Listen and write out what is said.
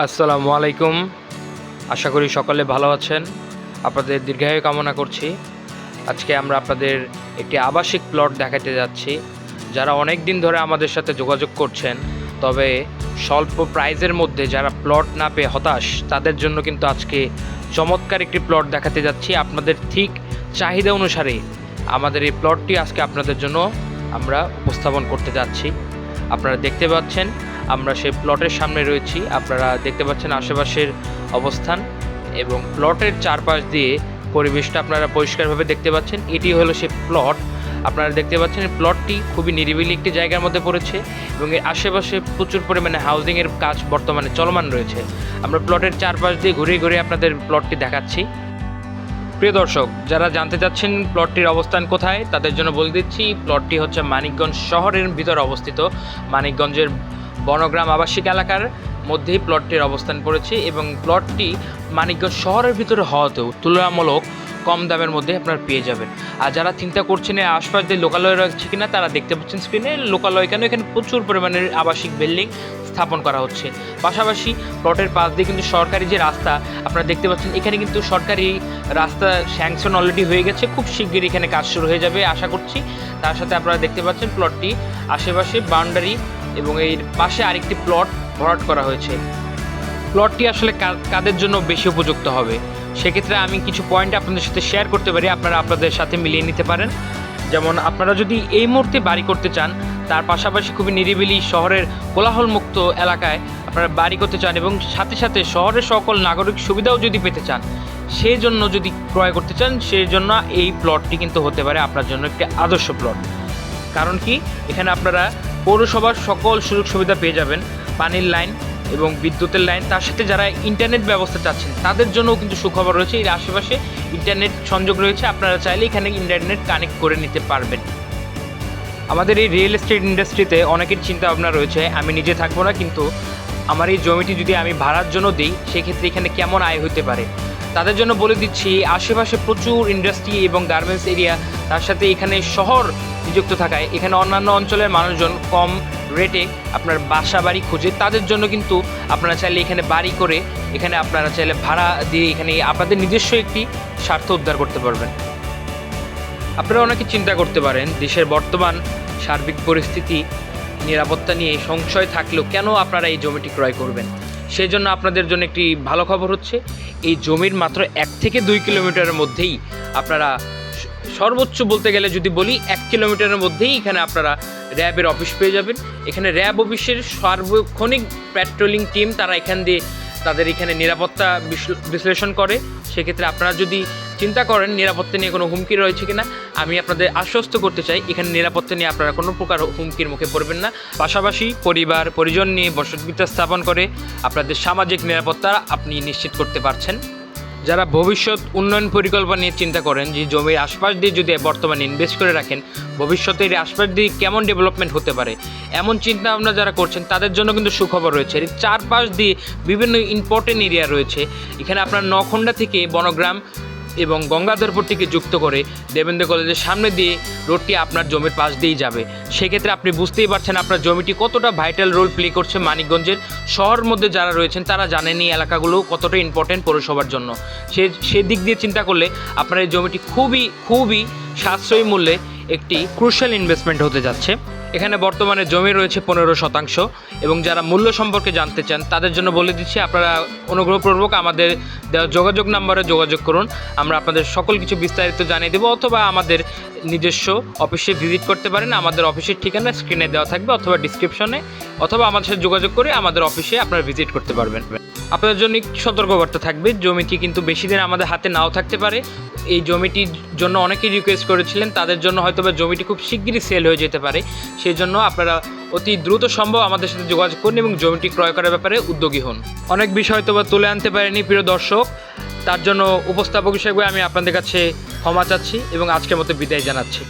আসসালামু আলাইকুম। আশা করি সকলে ভালো আছেন। আপনাদের দীর্ঘায়ু কামনা করছি। আজকে আমরা আপনাদের একটি আবাসিক প্লট দেখাতে যাচ্ছি। যারা অনেক দিন ধরে আমাদের সাথে যোগাযোগ করছেন, তবে স্বল্প প্রাইজের মধ্যে যারা প্লট না পেয়ে হতাশ, তাদের জন্য কিন্তু আজকে চমৎকার একটি প্লট দেখাতে যাচ্ছি। আপনাদের ঠিক চাহিদা অনুসারে আমাদের এই প্লটটি আজকে আপনাদের জন্য আমরা উপস্থাপন করতে যাচ্ছি। আপনারা দেখতে পাচ্ছেন আমরা সেই প্লটের সামনে রয়েছি। আপনারা দেখতে পাচ্ছেন আশেপাশের অবস্থান এবং প্লটের চারপাশ দিয়ে পরিবেশটা আপনারা পরিষ্কারভাবে দেখতে পাচ্ছেন। এটি হলো সেই প্লট। আপনারা দেখতে পাচ্ছেন প্লটটি খুবই নিরিবিলি একটি জায়গার মধ্যে পড়েছে এবং এর আশেপাশে প্রচুর পরিমাণে হাউজিংয়ের কাজ বর্তমানে চলমান রয়েছে। আমরা প্লটের চারপাশ দিয়ে ঘুরে ঘুরে আপনাদের প্লটটি দেখাচ্ছি। প্রিয় দর্শক, যারা জানতে চাচ্ছেন প্লটটির অবস্থান কোথায়, তাদের জন্য বলে দিচ্ছি, প্লটটি হচ্ছে মানিকগঞ্জ শহরের ভিতরে অবস্থিত। মানিকগঞ্জের বনগ্রাম আবাসিক এলাকার মধ্যেই প্লটটির অবস্থান পড়েছে এবং প্লটটি মানিকগঞ্জ শহরের ভিতরে হওয়াতেও তুলনামূলক কম দামের মধ্যে আপনারা পেয়ে যাবেন। আর যারা চিন্তা করছেন এর আশপাশ দিয়ে লোকালয় রয়েছে কিনা, তারা দেখতে পাচ্ছেন স্ক্রিনে লোকালয় কেন? এখানে প্রচুর পরিমাণের আবাসিক বিল্ডিং স্থাপন করা হচ্ছে। পাশাপাশি প্লটের পাশ দিয়ে কিন্তু সরকারি যে রাস্তা, আপনারা দেখতে পাচ্ছেন এখানে কিন্তু সরকারি রাস্তা স্যাংশন অলরেডি হয়ে গেছে। খুব শিগগিরই এখানে কাজ শুরু হয়ে যাবে, আশা করছি। তার সাথে আপনারা দেখতে পাচ্ছেন প্লটটি আশেপাশে বাউন্ডারি এবং এর পাশে আরেকটি প্লট ভরাট করা হয়েছে। প্লটটি আসলে কাদের জন্য বেশি উপযুক্ত হবে? সেক্ষেত্রে আমি কিছু পয়েন্ট আপনাদের সাথে শেয়ার করতে পারি, আপনারা আপনাদের সাথে মিলিয়ে নিতে পারেন। যেমন, আপনারা যদি এই মুহূর্তে বাড়ি করতে চান, তার পাশাপাশি খুবই নিরিবিলি শহরের কোলাহলমুক্ত এলাকায় আপনারা বাড়ি করতে চান এবং সাথে সাথে শহরের সকল নাগরিক সুবিধাও যদি পেতে চান, সেই জন্য যদি ক্রয় করতে চান, সেই জন্য এই প্লটটি কিন্তু হতে পারে আপনার জন্য একটি আদর্শ প্লট কারণ কি? এখানে আপনারা পৌরসভার সকল সুযোগ সুবিধা পেয়ে যাবেন, পানির লাইন এবং বিদ্যুতের লাইন। তার সাথে যারা ইন্টারনেট ব্যবস্থা চাচ্ছেন, তাদের জন্যও কিন্তু সুখবর রয়েছে। এর আশেপাশে ইন্টারনেট সংযোগ রয়েছে। আপনারা চাইলে এখানে ইন্টারনেট কানেক্ট করে নিতে পারবেন। আমাদের এই রিয়েল এস্টেট ইন্ডাস্ট্রিতে অনেকের চিন্তা ভাবনা রয়েছে। আমি নিজে থাকব না, কিন্তু আমার এই জমিটি যদি আমি ভাড়ার জন্য দিই, সেক্ষেত্রে এখানে কেমন আয় হতে পারে? তাদের জন্য বলে দিচ্ছি, আশেপাশে প্রচুর ইন্ডাস্ট্রি এবং গার্মেন্টস এরিয়া তার সাথে এখানে শহর নিযুক্ত থাকায়, এখানে অন্যান্য অঞ্চলের মানুষজন কম রেটে আপনার বাসা বাড়ি খুঁজে। তাদের জন্য কিন্তু আপনারা চাইলে এখানে বাড়ি করে, এখানে আপনারা চাইলে ভাড়া দিয়ে এখানে আপনাদের নিজস্ব একটি স্বার্থ উদ্ধার করতে পারবেন। আপনারা অনেকে চিন্তা করতে পারেন, দেশের বর্তমান সার্বিক পরিস্থিতি, নিরাপত্তা নিয়ে সংশয় থাকলেও কেন আপনারা এই জমিটি ক্রয় করবেন? সেই জন্য আপনাদের জন্য একটি ভালো খবর হচ্ছে, এই জমির মাত্র এক থেকে দুই কিলোমিটারের মধ্যেই আপনারা সর্বোচ্চ বলতে গেলে যদি বলি, এক কিলোমিটারের মধ্যেই এখানে আপনারা র্যাবের অফিস পেয়ে যাবেন। এখানে র্যাব অফিসের সার্বক্ষণিক প্যাট্রোলিং টিম তারা এখান দিয়ে তাদের এখানে নিরাপত্তা বিশ্ল- বিশ্লেষণ করে। সেক্ষেত্রে আপনারা যদি চিন্তা করেন নিরাপত্তা নিয়ে কোনো হুমকি রয়েছে কিনা, আমি আপনাদের আশ্বস্ত করতে চাই, এখানে নিরাপত্তা নিয়ে আপনারা কোনো প্রকার হুমকির মুখে পড়বেন না। পাশাপাশি পরিবার, পরিজন নিয়ে বসতভিটা স্থাপন করে আপনাদের সামাজিক নিরাপত্তা আপনি নিশ্চিত করতে পারছেন। যারা ভবিষ্যৎ উন্নয়ন পরিকল্পনা নিয়ে চিন্তা করেন, যে জমির আশপাশ দিয়ে যদি বর্তমানে ইনভেস্ট করে রাখেন ভবিষ্যতে এর আশপাশ দিয়ে কেমন ডেভেলপমেন্ট হতে পারে? এমন চিন্তা ভাবনা যারা করছেন, তাদের জন্য কিন্তু সুখবর রয়েছে। এর চারপাশ দিয়ে বিভিন্ন ইম্পর্টেন্ট এরিয়া রয়েছে। এখানে আপনার নখণ্ডা থেকে বনগ্রাম এবং গঙ্গাধরপুরটিকে যুক্ত করে দেবেন্দ্র কলেজের সামনে দিয়ে রোডটি আপনার জমির পাশ দিয়েই যাবে। সেক্ষেত্রে আপনি বুঝতেই পারছেন আপনার জমিটি কতটা ভাইটাল রোল প্লে করছে মানিকগঞ্জের শহর মধ্যে যারা রয়েছেন, তারা জানেন এই এলাকাগুলো কতটা ইম্পর্টেন্ট পৌরসভার জন্য। সে, সেদিক দিয়ে চিন্তা করলে আপনার এই জমিটি খুবই খুবই সাশ্রয়ী মূল্যে একটি ক্রুশাল ইনভেস্টমেন্ট হতে যাচ্ছে। এখানে বর্তমানে জমি রয়েছে পনেরো শতাংশ এবং যারা মূল্য সম্পর্কে জানতে চান, তাদের জন্য বলে দিচ্ছি, আপনারা অনুগ্রহপূর্বক আমাদের দেওয়া যোগাযোগ নাম্বারে যোগাযোগ করুন। আমরা আপনাদের সকল কিছু বিস্তারিত জানিয়ে দেবো অথবা আমাদের নিজস্ব অফিসে ভিজিট করতে পারেন। আমাদের অফিসের ঠিকানা স্ক্রিনে দেওয়া থাকবে অথবা ডিসক্রিপশনে, অথবা আমাদের সাথে যোগাযোগ করে আমাদের অফিসে আপনারা ভিজিট করতে পারবেন। আপনাদের জন্য সতর্কবার্তা থাকবে, জমিটি কিন্তু বেশি দিন আমাদের হাতে নাও থাকতে পারে। এই জমিটির জন্য অনেকেই রিকোয়েস্ট করেছিলেন, তাদের জন্য হয়তো বা জমিটি খুব শিগগিরই সেল হয়ে যেতে পারে। সেই জন্য আপনারা অতি দ্রুত সম্ভব আমাদের সাথে যোগাযোগ করুন এবং জমিটি ক্রয় করার ব্যাপারে উদ্যোগী হন। অনেক বিষয় বা তুলে আনতে পারেনি, প্রিয় দর্শক। তার জন্য উপস্থাপক হিসেবে আমি আপনাদের কাছে ক্ষমা চাচ্ছি এবং আজকের মতো বিদায় জানাচ্ছি।